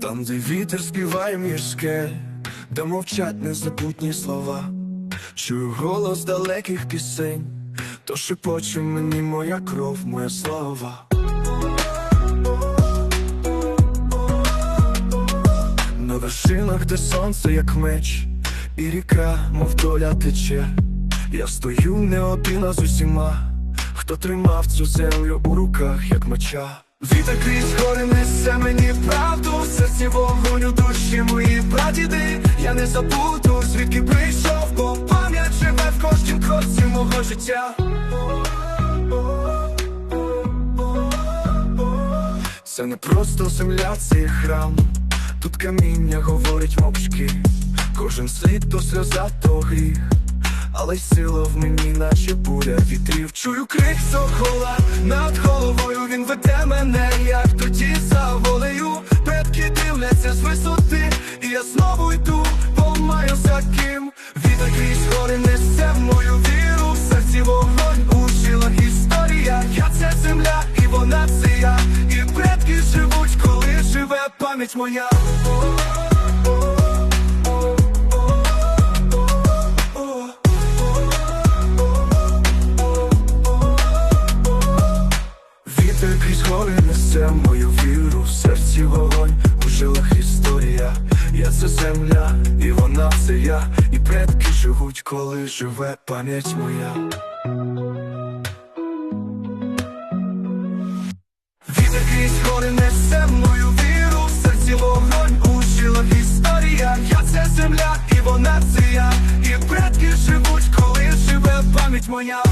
Там, де вітер співає між скель, де мовчать незабутні слова, чую голос далеких пісень, то шепоче мені моя кров, моя слава. На вершинах, де сонце, як меч, і ріка, мов доля тече. Я стою не один, з усіма, хто тримав цю землю у руках, як меча. Вітер крізь гори несе мені правду, в серці вогонь у душі мої прадіди. Я не забуду, звідки прийшов, бо пам'ять живе в кожнім кроці мого життя. Це не просто земля, це храм. Тут каміння говорить мовчки. Кожен слід то сльоза, то гріх. Але сила в мені, наче буря вітрів. Чую крик сокола над головою. Він веде мене, як тоді за волею. Предки дивляться з висоти, і я знову йду, бо маю за ким. Вітер крізь гори несе в мою віру. В серці вогонь у жилах історія. Я це земля, і вона це я. І предки живуть, коли живе пам'ять моя. Вітер крізь гори несе мою віру, в серці вогонь, у жилах історія. Я це земля, і вона це я, і предки живуть, коли живе пам'ять моя. Вітер крізь гори несе мою віру, в серці вогонь, у жилах історія. Я це земля, і вона це я, і предки живуть, коли живе пам'ять моя.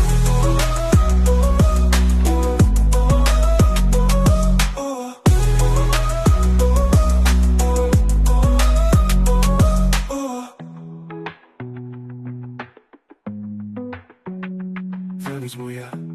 Пам'ять моя.